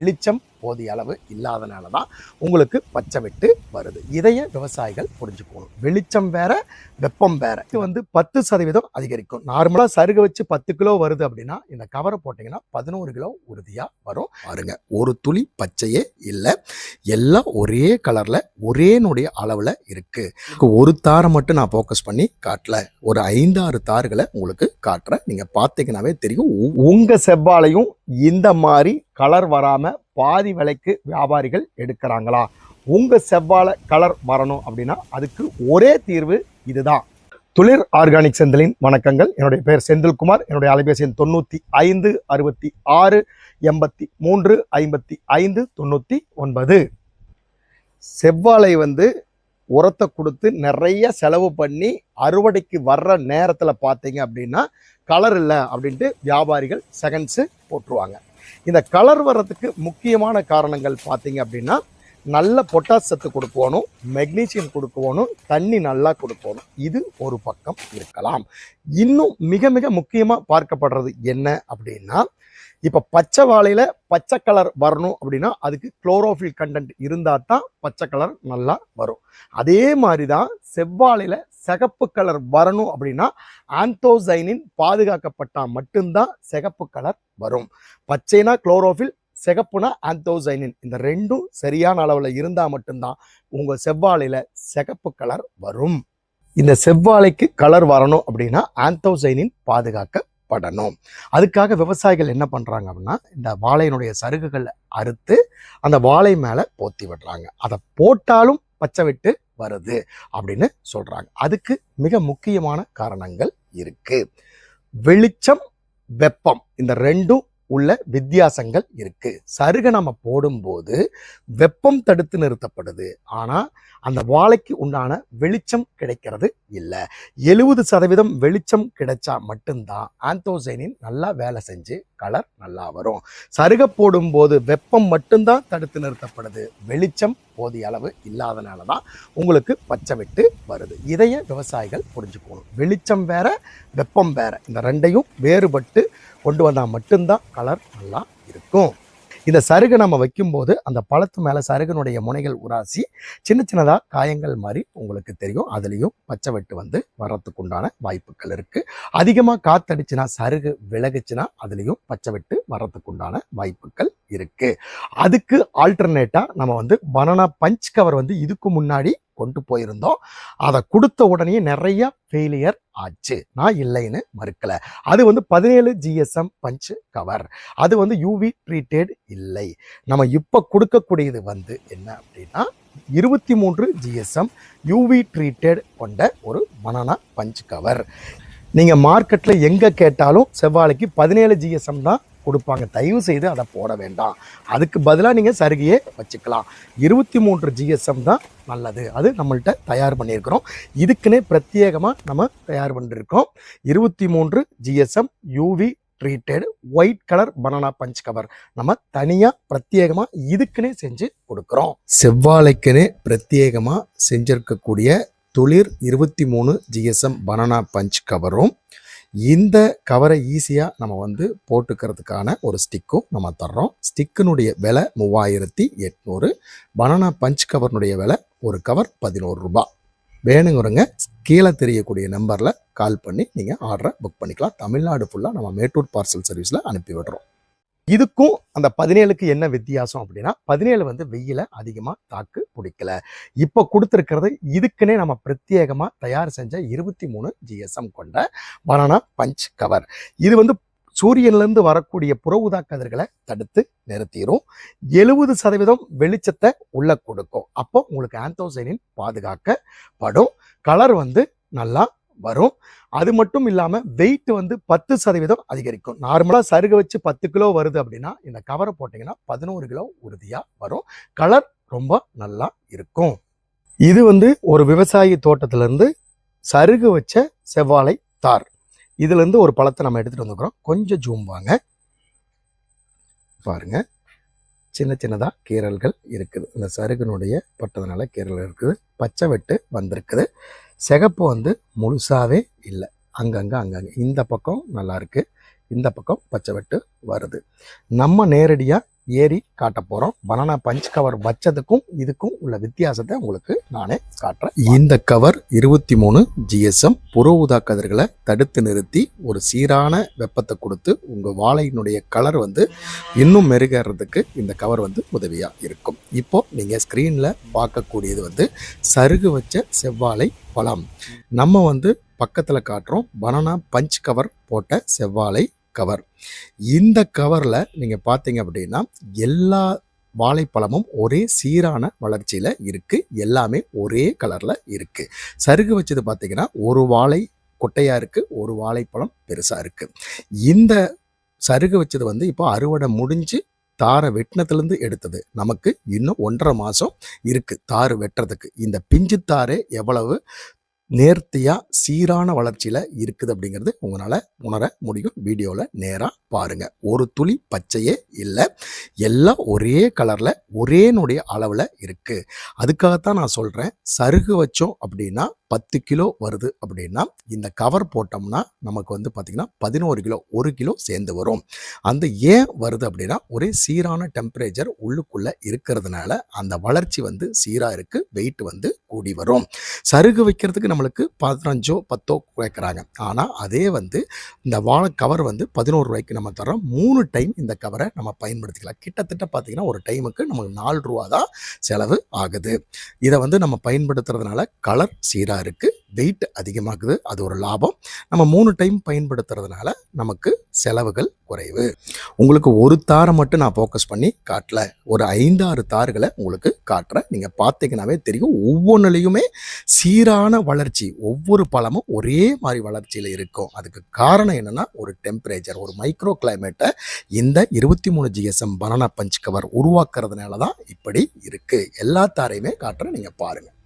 வெளிச்சம் போதிய அளவு இல்லாதனால தான் உங்களுக்கு பச்சை விட்டு வருது. இதைய விவசாயிகள் புரிஞ்சுக்கணும். வெளிச்சம் வேற வெப்பம் வேற. இது வந்து பத்து சதவீதம் அதிகரிக்கும். நார்மலாக சருக வச்சு பத்து கிலோ வருது அப்படின்னா இந்த கவரை போட்டிங்கன்னா பதினோரு கிலோ உறுதியாக வரும். பாருங்க. ஒரு துளி பச்சையே இல்லை. எல்லாம் ஒரே கலரில் ஒரேனுடைய அளவில் இருக்குது ஒரு தாரை மட்டும் நான் ஃபோக்கஸ் பண்ணி காட்டல. ஒரு ஐந்தாறு தார்களை உங்களுக்கு காட்டுறேன். நீங்கள் பார்த்தீங்கன்னாவே தெரியும். உ- உங்க செவ்வாழையும் இந்த மாதிரி கலர் வராமல் பாதி விலைக்கு வியாபாரிகள் எடுக்கிறாங்களா? உங்கள் செவ்வாழை கலர் வரணும் அப்படின்னா அதுக்கு ஒரே தீர்வு இதுதான். துளிர் ஆர்கானிக் செந்திலின் வணக்கங்கள். என்னுடைய பேர் செந்தில்குமார். என்னுடைய அலைபேசி எண் தொண்ணூற்றி ஐந்து அறுபத்தி ஆறு எண்பத்தி மூன்று ஐம்பத்தி ஐந்து தொண்ணூற்றி ஒன்பது. செவ்வாழை வந்து உரத்தை கொடுத்து நிறைய செலவு பண்ணி அறுவடைக்கு வர்ற நேரத்தில் பார்த்தீங்க அப்படின்னா கலர் இல்லை அப்படின்ட்டு வியாபாரிகள் செகண்ட்ஸு போட்டுருவாங்க. இந்த கலர் வர்றதுக்கு முக்கியமான காரணங்கள் பார்த்தீங்க அப்படின்னா நல்ல பொட்டாஸ் சத்து கொடுக்கணும் மெக்னீசியம் கொடுக்கணும் தண்ணி நல்லா கொடுக்கணும். இது ஒரு பக்கம் இருக்கலாம். இன்னும் மிக மிக முக்கியமாக பார்க்கப்படுறது என்ன அப்படின்னா இப்போ பச்சை வாழையில் பச்சை கலர் வரணும் அப்படின்னா அதுக்கு குளோரோஃபில் கண்டென்ட் இருந்தால் தான் பச்சை கலர் நல்லா வரும். அதே மாதிரி தான் செவ்வாழையில் சிகப்பு கலர் வரணும் அப்படின்னா ஆந்தோசைனின் பாதுகாக்கப்பட்டால் மட்டும்தான் சிகப்பு கலர் வரும். பச்சைனா குளோரோஃபில் சிகப்புனா ஆந்தோசைனின் இந்த ரெண்டும் சரியான அளவில் இருந்தால் மட்டும்தான் உங்கள் செவ்வாழையில் சிகப்பு கலர் வரும். இந்த செவ்வாழைக்கு கலர் வரணும் அப்படின்னா ஆந்தோசைனின் பாதுகாக்க பாதுகாக்கப்படணும் அதுக்காக விவசாயிகள் என்ன பண்ணுறாங்க அப்படின்னா இந்த வாழையினுடைய சருகுகளை அறுத்து அந்த வாழை மேலே போத்தி விடுறாங்க. அதை போட்டாலும் பச்சை விட்டு வருது அப்படின்னு சொல்கிறாங்க அதுக்கு மிக முக்கியமான காரணங்கள் இருக்குது வெளிச்சம் வெப்பம் இந்த ரெண்டும் உள்ள வித்தியாசங்கள் இருக்கு. சருகை நம்ம போடும்போது வெப்பம் தடுத்து நிறுத்தப்படுது. ஆனா அந்த வாழைக்கு உண்டான வெளிச்சம் கிடைக்கிறது இல்லை. எழுபது சதவீதம் வெளிச்சம் கிடைச்சா மட்டும்தான் ஆந்தோசைனின் நல்லா வேலை செஞ்சு கலர் நல்லா வரும். சருகை போடும்போது வெப்பம் மட்டும்தான் தடுத்து நிறுத்தப்படுது. வெளிச்சம் போதிய அளவு இல்லாதனால தான் உங்களுக்கு பச்சை விட்டு வருது. இதைய விவசாயிகள் புரிஞ்சுக்கணும். வெளிச்சம் வேற வெப்பம் வேற. இந்த ரெண்டையும் வேறுபட்டு கொண்டு வந்தால் மட்டும்தான் கலர் நல்லா இருக்கும். இந்த சருகை நம்ம வைக்கும்போது அந்த பழத்து மேலே சருகனுடைய முனைகள் உராசி சின்ன சின்னதாக காயங்கள் மாதிரி உங்களுக்கு தெரியும். அதுலேயும் பச்சை வெட்டு வந்து வர்றதுக்கு உண்டான வாய்ப்புகள் இருக்குது அதிகமாக காத்தடிச்சுன்னா சருகு விலகுச்சுன்னா அதுலேயும் பச்சை வெட்டு வர்றதுக்கு உண்டான வாய்ப்புகள் இருக்குது அதுக்கு ஆல்டர்னேட்டாக நம்ம வந்து பனானா பஞ்ச் கவர் வந்து இதுக்கு முன்னாடி கொண்டு போயிருந்தோம். அதை கொடுத்த உடனே நிறைய ஃபெயிலியர் ஆச்சு. நான் இல்லைன்னு மறுக்கல. அது வந்து பதினேழு ஜிஎஸ்எம் பஞ்ச் கவர் அது வந்து யூவி ட்ரீட்டட் இல்லை. நம்ம இப்போ கொடுக்கக்கூடியது வந்து என்ன அப்படின்னா இருபத்தி மூன்று ஜிஎஸ்எம் யூவி ட்ரீட்டட் கொண்ட ஒரு பனானா பஞ்ச் கவர் நீங்கள் மார்க்கெட்டில் எங்கே கேட்டாலும் செவ்வாழைக்கு பதினேழு ஜிஎஸ்எம் தான் கொடுப்பாங்க. தயவு செய்து அதை போட வேண்டாம். அதுக்கு பதிலாக நீங்கள் சருகையே வச்சுக்கலாம். இருபத்தி மூன்று ஜிஎஸ்எம் தான் நல்லது. அது நம்மள்ட்ட தயார் பண்ணியிருக்கிறோம். இதுக்குன்னே பிரத்யேகமாக நம்ம தயார் பண்ணியிருக்கோம் இருபத்தி மூன்று GSM UV treated white colour banana bunch cover நம்ம தனியாக பிரத்யேகமாக இதுக்குன்னே செஞ்சு கொடுக்குறோம். செவ்வாழைக்குன்னே பிரத்யேகமாக செஞ்சிருக்கக்கூடிய துளிர் இருபத்தி மூணு ஜிஎஸ்எம் பனானா பஞ்ச் கவரும் இந்த கவரை ஈஸியாக நம்ம வந்து போட்டுக்கிறதுக்கான ஒரு ஸ்டிக்கும் நம்ம தர்றோம். ஸ்டிக்கினுடைய விலை மூவாயிரத்தி எட்நூறு பனானா பஞ்ச் கவர்னுடைய விலை ஒரு கவர் பதினோரு ரூபா. வேணுங்கிறவங்க கீழே தெரியக்கூடிய நம்பரில் கால் பண்ணி நீங்கள் ஆர்டரை புக் பண்ணிக்கலாம். தமிழ்நாடு ஃபுல்லாக நம்ம மேட்டூர் பார்சல் சர்வீஸில் அனுப்பி விடுறோம். இதுக்கும் அந்த பதினேழுக்கு என்ன வித்தியாசம் அப்படின்னா பதினேழு வந்து வெயில அதிகமாக தாக்கு பிடிக்கல. இப்போ கொடுத்துருக்கிறது இதுக்குன்னே நம்ம பிரத்யேகமாக தயார் செஞ்ச இருபத்தி மூணு ஜிஎஸ்எம் கொண்ட பனானா பஞ்ச் கவர் இது வந்து சூரியன்லேருந்து வரக்கூடிய புற ஊதா கதிர்களை தடுத்து நிறுத்திடும் எழுபது சதவீதம் வெளிச்சத்தை உள்ள கொடுக்கும். அப்போ உங்களுக்கு ஆந்தோசைனின் பாதுகாக்கப்படும். கலர் வந்து நல்லா வரும். அது மட்டும் இல்லாமல் வெயிட் வந்து பத்து சதவீதம் அதிகரிக்கும். நார்மலாக சருகை வச்சு பத்து கிலோ வருது அப்படின்னா இந்த கவரை போட்டிங்கன்னா பதினோரு கிலோ உறுதியாக வரும். கலர் ரொம்ப நல்லா இருக்கும். இது வந்து ஒரு விவசாயி தோட்டத்திலேருந்து சருகு வச்ச செவ்வாழை தார். இதுலேருந்து ஒரு பழத்தை நம்ம எடுத்துகிட்டு வந்துக்கிறோம். கொஞ்சம் ஜூம் வாங்க. பாருங்க. சின்ன சின்னதாக கீரல்கள் இருக்குது. இந்த சருகினுடைய பட்டதுனால கீரல் இருக்குது. பச்சை வெட்டு வந்திருக்குது. சிகப்பு வந்து முழுசாகவே இல்லை. அங்கங்கே அங்கங்கே. இந்த பக்கம் நல்லாயிருக்கு இந்த பக்கம் பச்சை வெட்டு வருது. நம்ம நேரடியாக ஏறி காட்ட போகிறோம் பனானா பஞ்ச் கவர் வச்சதுக்கும் இதுக்கும் உள்ள வித்தியாசத்தை உங்களுக்கு நானே காட்டுறேன். இந்த கவர் இருபத்தி மூணு ஜிஎஸ்எம் புற ஊதா கதிர்களை தடுத்து நிறுத்தி ஒரு சீரான வெப்பத்தை கொடுத்து உங்கள் வாழையினுடைய கலர் வந்து இன்னும் மெருகேறதுக்கு இந்த கவர் வந்து உதவியாக இருக்கும். இப்போ நீங்கள் ஸ்க்ரீனில் பார்க்கக்கூடியது வந்து சருகு வச்ச செவ்வாழை பழம். நம்ம வந்து பக்கத்தில் காட்டுறோம். பனானா பஞ்ச் கவர் போட்ட செவ்வாழை கவர் இந்த கவரில் நீங்கள் பார்த்தீங்க அப்படின்னா எல்லா வாழைப்பழமும் ஒரே சீரான வளர்ச்சியில் இருக்குது எல்லாமே ஒரே கலரில் இருக்குது சருகு வச்சது பார்த்திங்கன்னா ஒரு வாழை கொட்டையாக இருக்குது ஒரு வாழைப்பழம் பெருசாக இருக்குது இந்த சருகு வச்சது வந்து இப்போ அறுவடை முடிஞ்சு தாரை வெட்டினத்துலேருந்து எடுத்தது. நமக்கு இன்னும் ஒன்றரை மாதம் இருக்குது தாறு வெட்டுறதுக்கு. இந்த பிஞ்சு தாரே எவ்வளவு? நேர்த்தியாக சீரான வளர்ச்சியில் இருக்குது அப்படிங்கிறது உங்களால் உணர முடியும். வீடியோவில் நேராக பாருங்கள் ஒரு துளி பச்சையே இல்லை. எல்லாம் ஒரே கலரில் ஒரே நொடிய அளவில் இருக்குது அதுக்காகத்தான் நான் சொல்கிறேன் சருகு வச்சோம் அப்படின்னா பத்து கிலோ வருது அப்படின்னா இந்த கவர் போட்டோம்னா நமக்கு வந்து பார்த்திங்கன்னா பதினோரு கிலோ ஒரு கிலோ சேர்ந்து வரும். அந்த ஏன் வருது அப்படின்னா ஒரே சீரான டெம்பரேச்சர் உள்ளுக்குள்ளே இருக்கிறதுனால அந்த வளர்ச்சி வந்து சீராக இருக்குது வெயிட் வந்து கூடி வரும். சருகு வைக்கிறதுக்கு நம்மளுக்கு பதினஞ்சோ பத்தோ குறைக்கிறாங்க. ஆனால் அதே வந்து இந்த வாழை கவர் வந்து பதினோரு ரூபாய்க்கு நம்ம தரோம் மூணு டைம் இந்த கவரை நம்ம பயன்படுத்திக்கலாம். கிட்டத்தட்ட பார்த்தீங்கன்னா ஒரு டைமுக்கு நமக்கு நாலு ரூபா தான் செலவு ஆகுது. இதை வந்து நம்ம பயன்படுத்துறதுனால கலர் சீராக இருக்குது வெயிட் அதிகமாகுது அது ஒரு லாபம். நம்ம மூணு டைம் பயன்படுத்துறதுனால நமக்கு செலவுகள் குறைவு. உங்களுக்கு ஒரு தாரை மட்டும் நான் ஃபோக்கஸ் பண்ணி காட்டல. ஒரு ஐந்தாறு தார்களை உங்களுக்கு காட்டுறேன். நீங்கள் பார்த்தீங்கன்னாவே தெரியும். ஒவ்வொன்றுலேயுமே சீரான வளர்ச்சி ஒவ்வொரு பழமும் ஒரே மாதிரி வளர்ச்சியில் இருக்கும். அதுக்கு காரணம் என்னன்னா ஒரு டெம்பரேச்சர் ஒரு மைக்ரோ மைக்ரோ கிளைமேட்டை இந்த இருபத்தி மூணு ஜிஎஸ்எம் பனானா பஞ்ச் கவர் உருவாக்குறதுனால தான் இப்படி இருக்குது எல்லா தாரையுமே காட்டுறேன் நீங்கள் பாருங்கள்